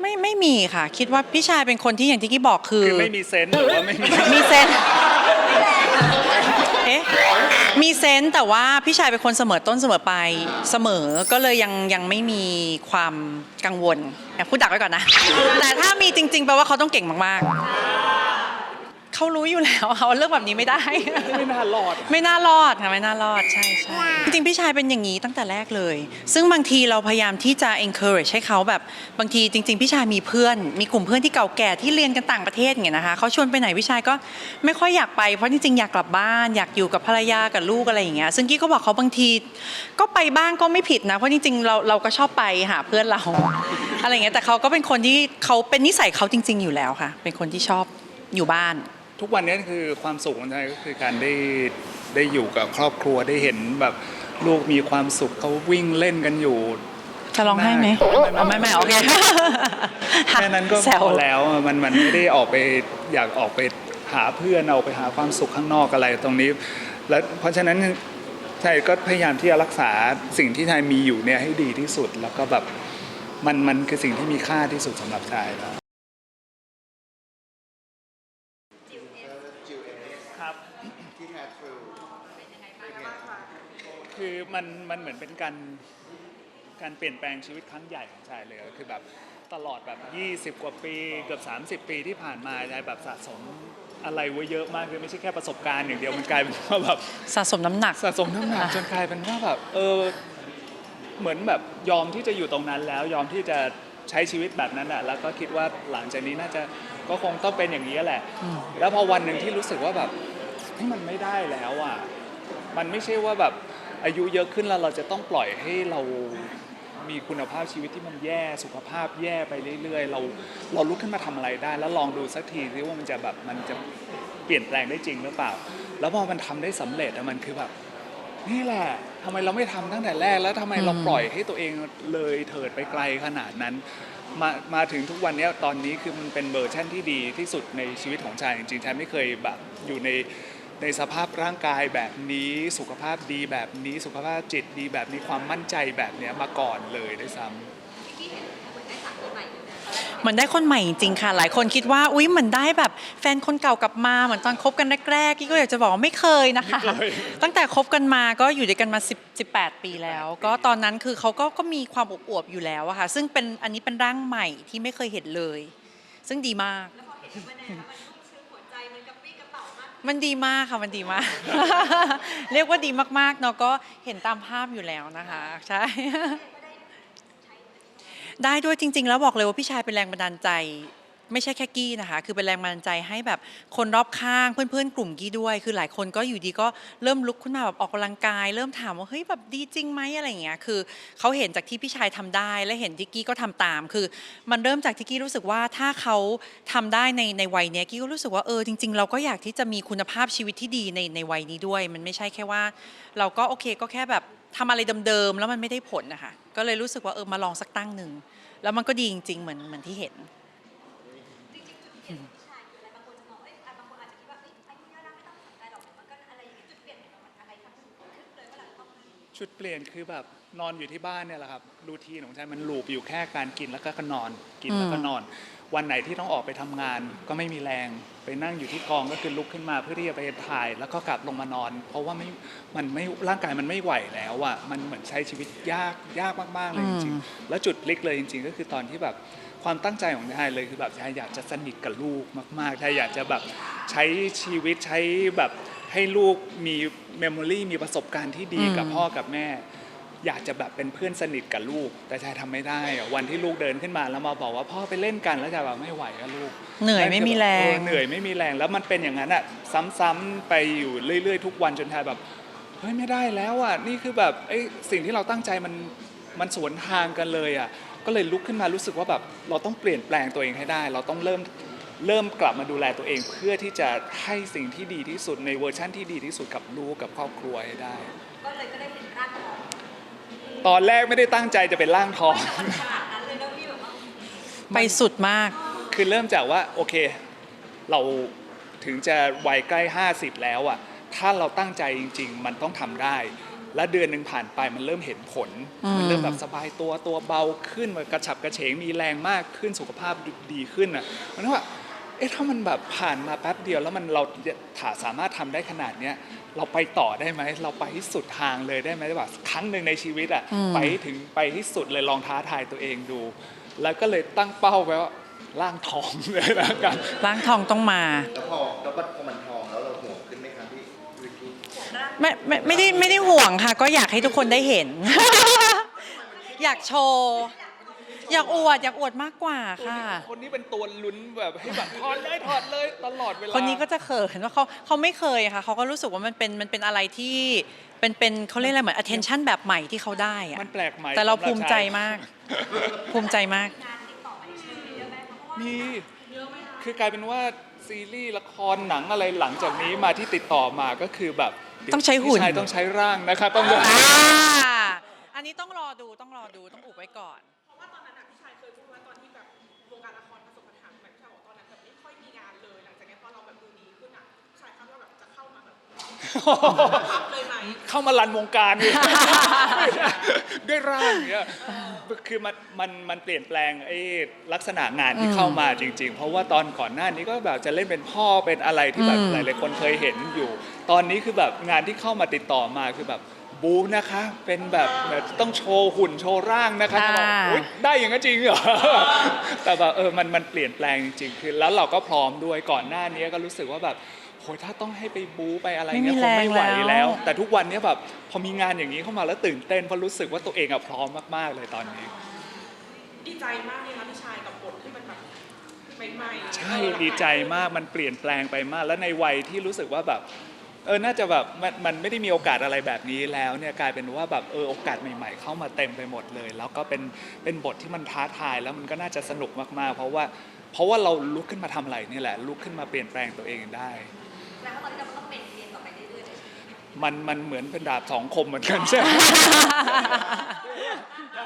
ไม่ไม่มีค่ะ คิดว่าพี่ชายเป็นคนที่อย่างที่กี้บอกคือ คือไม่มีเซนส์หรือว่าไม่มีมีเซนส์เอ๊ะ มีเซนส์แต่ว่าพี่ชายเป็นคนเสมอต้นเสมอปลายเสมอ ก็เลยยังยังไม่มีความกังวลแอบพูดดักไว้ก่อนนะ แต่ถ้ามีจริง ๆ แปลว่าเขาต้องเก่งมากๆ เขารู้อยู่แล้วเขาเรื่องแบบนี้ไม่ได้ ไม่น่ารอด ไม่น่ารอดค่ะไม่น่ารอดใช่ใช่จริงๆพี่ชายเป็นอย่างนี้ตั้งแต่แรกเลย ซึ่งบางทีเราพยายามที่จะ encourage ให้เขาแบบบางทีจริง ๆ พี่ชายมีเพื่อน มีกลุ่มเพื่อนที่เก่าแก่ที่เรียนกันต่างประเทศอย่างเงี้ยนะคะเขาชวนไปไหนพี่ชายก็ไม่ค่อยอยากไปเพราะจริงๆอยากกลับบ้าน อยากอยู่กับภรรยากับลูกอะไรอย่างเงี้ยซึ่งกี้ก็บอกเขาบางที ก็ไปบ้างก็ไม่ผิดนะเพราะจริงๆเราเราก็ชอบไปหาเพื่อนเราอะไรอย่างเงี้ยแต่เขาก็เป็นคนที่เขาเป็นนิสัยเขาจริง ๆ อยู่แล้วค่ะ เป็นคนที่ชอบอยู่บ้าน ทุกวันนี้คือความสุขของไทยก็คือการได้ได้อยู่กับครอบครัวได้เห็นแบบลูกมีความสุขเขาวิ่งเล่นกันอยู่ จะร้องไห้ไหมไม่เอาไม่ไม่โอเคแค่นั้นก็แซพอแล้วมันมันไม่ได้ออกไปอยากออกไปหาเพื่อนเอาไปหาความสุขข้างนอกอะไรตรงนี้ แล้วเพราะฉะนั้นไทยก็พยายามที่จะรักษาสิ่งที่ไทยมีอยู่เนี่ยให้ดีที่สุดแล้วก็แบบมันมันคือสิ่งที่มีค่าที่สุดสำหรับไทยแล้วครับ ที่แท้ทรูคือมันมันเหมือนเป็นการการเปลี่ยนแปลงชีวิตครั้งใหญ่ของชายเลยก็คือแบบตลอดแบบ 20 กว่าปีเกือบ30 ปีที่ผ่านมาชายแบบสะสมอะไรไว้เยอะมากคือไม่ใช่แค่ประสบการณ์อย่างเดียวมันกลายเป็นว่าแบบสะสมน้ำหนัก สะสมน้ำหนักจนกลายเป็นว่าแบบเออเหมือนแบบยอมที่จะอยู่ตรงนั้นแล้ว ยอมที่จะใช้ชีวิตแบบนั้นแหละแล้วก็คิดว่าหลังจากนี้น่าจะก็คงต้องเป็นอย่างนี้แหละ แล้วพอวันหนึ่งที่รู้สึกว่าแบบ เฮ้มันไม่ได้แล้วอะมันไม่ใช่ว่าแบบอายุเยอะขึ้นแล้วเราจะต้องปล่อยให้เรามีคุณภาพชีวิตที่มันแย่สุขภาพแย่ไปเรื่อยๆ เราเราลุกขึ้นมาทำอะไรได้ แล้วลองดูสักทีซิว่ามันจะแบบมันจะเปลี่ยนแปลงได้จริงหรือเปล่า แล้วพอมันทำได้สำเร็จอะมันคือแบบนี่แหละทำไมเราไม่ทำตั้งแต่แรก แล้วทำไมเราปล่อยให้ตัวเองเลยเถิดไปไกลขนาดนั้น มามาถึงทุกวันนี้ตอนนี้คือมันเป็นเวอร์ชั่นที่ดีที่สุดในชีวิตของชายจริงๆชายไม่เคยแบบอยู่ใน ในสภาพร่างกายแบบนี้สุขภาพดีแบบนี้สุขภาพจิตดีแบบนี้ความมั่นใจแบบเนี้ยมาก่อนเลยด้วยซ้ำเหมือนได้คนใหม่จริงๆค่ะ หลายคนคิดว่าอุ๊ยเหมือนได้แบบแฟนคนเก่ากลับมาเหมือนตอนคบกันแรกๆกี้ก็อยากจะบอกว่าไม่เคยนะคะ ไม่เคย ตั้งแต่คบกันมาก็อยู่ด้วยกันมา10 18 ปีแล้ว ก็ตอนนั้นคือเขาก็ก็มีความอบอวบๆอยู่แล้วอะค่ะ ซึ่งเป็นอันนี้เป็นร่างใหม่ที่ไม่เคยเห็นเลย ซึ่งดีมากมัน มันดีมากค่ะมันดีมาก เรียกว่าดีมากๆเนาะก็เห็นตามภาพอยู่แล้วนะคะ ใช่ ได้ด้วยจริง ๆ แล้วบอกเลยว่าพี่ชายเป็นแรงบันดาลใจ ไม่ใช่แค่กี้นะคะ คือเป็นแรงบันดาลใจให้แบบคนรอบข้างเพื่อนๆ กลุ่มกี้ด้วย คือหลายคนก็อยู่ดีก็เริ่มลุกขึ้นมาแบบออกกำลังกาย เริ่มถามว่าเฮ้ยแบบดีจริงไหมอะไรอย่างเงี้ย คือเขาเห็นจากที่พี่ชายทำได้และเห็นที่กี้ก็ทำตาม คือ มันเริ่มจากที่กี้รู้สึกว่าถ้าเขาทำได้ในในวัยเนี้ยกี้ก็รู้สึกว่าเออจริง ๆ เราก็อยากที่จะมีคุณภาพชีวิตที่ดีในในวัยนี้ด้วย มันไม่ใช่แค่ว่า เราก็โอเคก็แค่แบบทำอะไรเดิมๆแล้วมันไม่ได้ผลนะคะก็เลยรู้สึกว่าเออมาลองสักตั้งหนึ่งแล้วมันก็ดีจริง ๆ เหมือนเหมือนที่เห็น Ángel. ชุดเปลี่ยนคือแบบนอนอยู่ที่บ้านเนี่ยแหละครับรูทีนของฉันมันลูปอยู่แค่การกินแล้วก็นอน กินแล้วก็อืมนอน วันไหนที่ต้องออกไปทำงาน ก็ไม่มีแรง ไปนั่งอยู่ที่กองก็คือลุกขึ้นมาเพื่อที่จะไปถ่าย แล้วก็กลับลงมานอน เพราะว่าไม่มันไม่ร่างกายมันไม่ไหวแล้วอะมันเหมือนใช้ชีวิตยากยากมากๆเลยจริงๆแล้วจุดพลิกเลยจริง ๆ ก็คือตอนที่แบบความตั้งใจของชายเลยคือแบบชายอยากจะสนิทกับลูกมากๆชายอยากจะแบบใช้ชีวิตใช้แบบ ให้ลูกมีเมมโมรีมีประสบการณ์ที่ดีกับอืมพ่อกับแม่ อยากจะแบบเป็นเพื่อนสนิทกับลูก แต่ชายทำไม่ได้อะวันที่ลูกเดินขึ้นมาแล้วมาบอกว่าพ่อไปเล่นกันแล้วชายแบบไม่ไหวอะลูกเหนื่อยไม่มีแรง เออเหนื่อยไม่มีแรงแล้วมันเป็นอย่างนั้นอะซ้ำๆไปอยู่เรื่อย ๆ ทุกวันจนชายแบบเฮ้ยไม่ได้แล้วอะนี่คือแบบไอ้ยสิ่งที่เราตั้งใจมันมันสวนทางกันเลยอะก็เลยลุกขึ้นมารู้สึกว่าแบบเราต้องเปลี่ยนแปลงตัวเองให้ได้ เราต้องเริ่ม เริ่มกลับมาดูแลตัวเองเพื่อที่จะให้สิ่งที่ดีที่สุดในเวอร์ชั่นที่ดีที่สุดกับลูกกับครอบครัวให้ได้ ก็เลยก็ได้เป็นร่างทองตอนแรกไม่ได้ตั้งใจจะเป็นร่างทอง ขนาดนั้นเลยแล้วพี่แบบว่าไปสุดมาก คือเริ่มจากว่าโอเค เราถึงจะวัยใกล้ 50 แล้วอะถ้าเราตั้งใจจริง ๆ มันต้องทำได้ แล้วเดือนหนึ่งผ่านไปมันเริ่มเห็นผล อืม มันเริ่มแบบสบายตัวตัวเบาขึ้นมันกระฉับกระเฉงมีแรงมากขึ้นสุขภาพดีขึ้นอะมันว่า เอ๊ะถ้ามันแบบผ่านมาแป๊บเดียวแล้วมันเราถาสามารถทำได้ขนาดเนี้ยเราไปต่อได้ไหมเราไปที่สุดทางเลยได้ไหมแบบครั้งหนึ่งในชีวิตอะอืมไปให้ถึงไปที่สุดเลยลองท้าทายตัวเองดู แล้วก็เลยตั้งเป้าไว้ว่าร่างทองเลยนะกันล้างทองต้องมาแล้วพอแล้วพอมันทองแล้วเราห่วงขึ้นไหมครับพี่วิกกี้ไม่ไม่ไม่ได้ไม่ได้ห่วงค่ะ ก็อยากให้ทุกคนได้เห็น อยากโชว์ อยากอวดอยากอวดมากกว่าค่ะ คนนี้เป็นตัวลุ้นแบบให้แบบถอดเลยถอดเลยตลอดเวลาคนนี้ก็จะเขินว่าเขาเขาไม่เคยค่ะเขาก็รู้สึกว่ามันเป็นมันเป็นอะไรที่เป็นเป็นเขาเรียกอะไรเหมือน attention แบบใหม่ที่เขาได้อะมันแปลกใหม่แต่เราสำหบภูมิใจชยมาก ภูมิใจมากงานติดต่อมาชื่อเยอะไหมคะเพราะว่ามีคือกลายเป็นว่าซีรีส์ละครหนังอะไรหลังจากนี้มาที่ติดต่อมาก็คือแบบต้องใช้หุ่นพี่ชายต้องใช้ร่างนะคะต้องอ่าอันนี้ต้องรอดูต้องรอดูต้องอุบไว้ก่อนเพราะว่าตอนนั้น พับเลยไหม เข้ามารันวงการเนี่ยด้วยร่างเนี่ยคือมันมันมันเปลี่ยนแปลงไอ้ลักษณะงานที่อืมเข้ามาจริง ๆ เพราะว่าตอนก่อนหน้านี้ก็แบบจะเล่นเป็นพ่อเป็นอะไรที่แบบอืม หลายๆคนเคยเห็นอยู่ ตอนนี้คือแบบงานที่เข้ามาติดต่อมาคือแบบบูนะคะ เป็นแบบแบบต้องโชว์หุ่นโชว์ร่างนะคะอ่าบอกอุ๊ยได้อย่างนั้นจริงเหรอ แต่แบบเออมันมันเปลี่ยนแปลงจริงๆคือแล้วเราก็พร้อมด้วยก่อนหน้านี้ก็รู้สึกว่าแบบ โหยถ้าต้องให้ไปบูไปอะไรไม่มีเงี้ยคงไม่ไหวแรงแล้แล้ว ว แต่ทุกวันเนี้ยแบบพอมีงานอย่างนี้เข้ามาแล้วตื่นเต้นเพราะรู้สึกว่าตัวเองอะพร้อมมากๆเลยตอนนี้ ดีใจมากเลยนะพี่ชายกับบทที่มันแบบใหม่ๆใช่ดีใจมากมันเปลี่ยนแปลงไปมาก แล้วในวัยที่รู้สึกว่าแบบเออน่าจะแบบมันมันไม่ได้มีโอกาสอะไรแบบนี้แล้วเนี่ยกลายเป็นว่าแบบเออโอกาสใหม่ๆ เข้ามาเต็มไปหมดเลย แล้วก็เป็นเป็นบทที่มันท้าทายแล้วมันก็น่าจะสนุกมากๆ เพราะว่าเพราะว่าเราลุกขึ้นมาทำอะไรนี่แหละลุกขึ้นมาเปลี่ยนแปลงตัวเองได้ แปลว่าตอนนี้เราก็ต้องเป็นเรียนต่อไปเรื่อยๆเลยมันมันเหมือนเป็นดาบสองคมเหมือนกันใช่ไหมใช่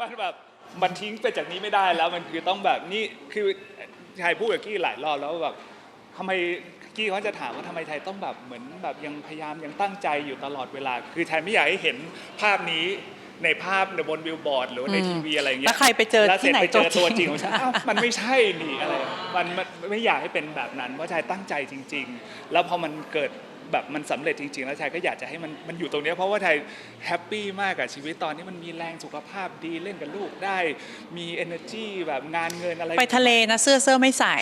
มันแบบมันทิ้งไปจากนี้ไม่ได้แล้วมันคือต้องแบบนี่คือชายพูดกับกี้หลายรอบแล้วว่าแบบทำไมกี้เขาจะถามว่าทำไมไทยต้องแบบเหมือนแบบยังพยายามยังตั้งใจอยู่ตลอดเวลา คือไทยไม่อยากให้เห็นภาพนี้ ในภาพในบนบิลบอร์ด หรือว่าในอืมทีวีอะไรอย่างเงี้ยแล้วใครไปเจอแล้วสร็จที่ไหนไปเจอตัตัววจจริริงงของฉันอ้าวมันไม่ใช่นี่อะไรมันมันไม่อยากให้เป็นแบบนั้นเพราะชายตั้งใจจริง ๆ แล้วพอมันเกิดแบบมันสำเร็จจริง ๆ แล้วชายก็อยากจะให้มันมันอยู่ตรงเนี้ยเพราะว่าชายแฮปปี้มากกับชีวิตตอนนี้มันมีแรงสุขภาพดีเล่นกับลูกได้มี energy แบบงานเงินอะไรไปทะเลนะเสื้อเสื้อไม่ใส่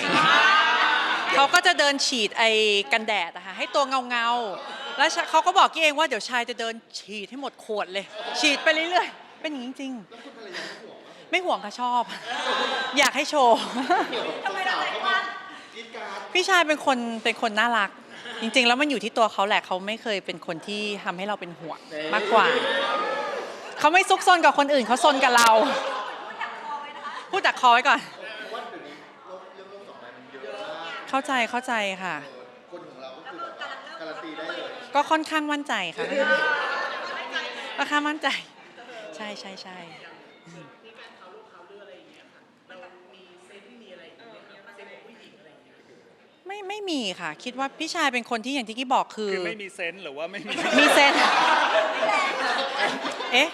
เขาก็จะเดินฉีดไอ้กันแดดอะค่ะให้ตัวเงาเงาๆ แล้วเขาก็บอกกี้เองว่าเดี๋ยวชายจะเดินฉีดให้หมดขวดเลย ฉีดไปเรื่อยๆ เป็นอย่างนี้จริงๆไม่ห่วงค่ะชอบ อยากให้โชว์ทำไมเราใจกว้างพี่ชายเป็นคนเป็นคนน่ารัก จริง ๆ แล้วมันอยู่ที่ตัวเขาแหละเขาไม่เคยเป็นคนที่ทำให้เราเป็นห่วงมากกว่าเขาไม่ซุกซนกับคนอื่นเขาซนกับเรา พูดดักคอไว้ก่อนเข้าใจเข้าใจค่ะ ก็ค่อนข้างมั่นใจค่ะค่อนข้างมั่นใจ ใช่ใช่ใช่ไม่ไม่มีค่ะ คิดว่าพี่ชายเป็นคนที่อย่างที่กี้บอกคือ คือไม่มีเซนส์หรือว่าไม่มีมีเซนส์เอ๊ะ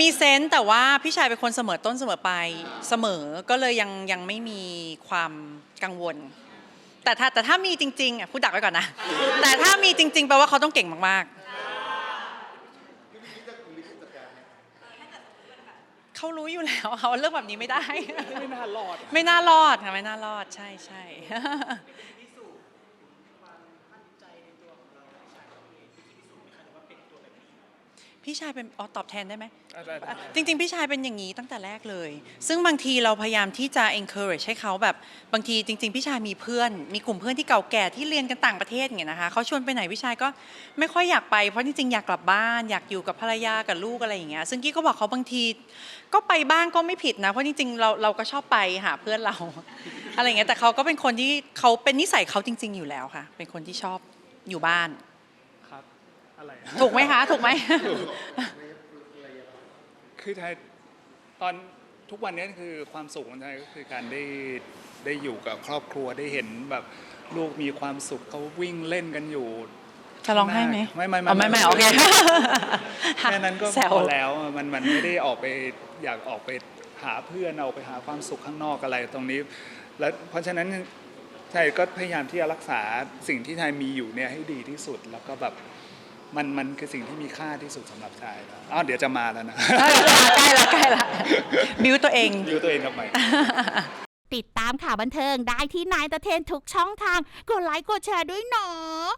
มีเซนส์แต่ว่าพี่ชายเป็นคนเสมอต้นเสมอปลายเสมอก็เลยยังยังไม่มีความกังวล แต่ถ้าแต่ถ้ามีจริงๆอะพูดดักไว้ก่อนนะ แต่ถ้ามีจริง ๆ แปลว่าเขาต้องเก่งมากๆ เขารู้อยู่แล้วเขาเรื่องแบบนี้ไม่ได้ ไม่น่ารอด ไม่น่ารอดค่ะไม่น่ารอดใช่ใช่ พี่ชายเป็นอ๋อตอบแทนได้ไหมจริง ๆ พี่ชายเป็นอย่างนี้ตั้งแต่แรกเลย ซึ่งบางทีเราพยายามที่จะ encourage ให้เขาแบบบางทีจริง ๆ พี่ชายมีเพื่อน มีกลุ่มเพื่อนที่เก่าแก่ที่เรียนกันต่างประเทศอย่างเงี้ยนะคะเขาชวนไปไหนพี่ชายก็ไม่ค่อยอยากไปเพราะจริงๆอยากกลับบ้าน อยากอยู่กับภรรยากับลูกอะไรอย่างเงี้ยซึ่งกี้ก็บอกเขาบางที ก็ไปบ้างก็ไม่ผิดนะเพราะจริงๆเราเราก็ชอบไปหาเพื่อนเรา อะไรอย่างเงี้ยแต่เขาก็เป็นคนที่เขาเป็นนิสัยเขาจริง ๆ อยู่แล้วค่ะ เป็นคนที่ชอบอยู่บ้านครับ อะไรอะถูกไหมคะ ถูกไหม คือไทยตอนทุกวันนี้คือความสุขของไทยก็คือการได้ได้อยู่กับครอบครัวได้เห็นแบบลูกมีความสุขเขาวิ่งเล่นกันอยู่จะร้องไห้ไหมไม่ไม่อ๋อไม่ไม่โอเคแค่นั้นก็แซวพอแล้วมันมันไม่ได้ออกไปอยากออกไปหาเพื่อนออกไปหาความสุขข้างนอกอะไรตรงนี้ แล้วเพราะฉะนั้นไทยก็พยายามที่จะรักษาสิ่งที่ไทยมีอยู่เนี่ยให้ดีที่สุดแล้วก็แบบ มันมันคือสิ่งที่มีค่าที่สุดสำหรับชายนะอ้าวเดี๋ยวจะมาแล้วนะ ใกล้ละใกล้ละบิวตัวเองดูตัวเองทำไม ติดตามข่าวบันเทิงได้ที่นายตะเทนทุกช่องทาง กดไลค์กดแชร์ด้วยเนาะ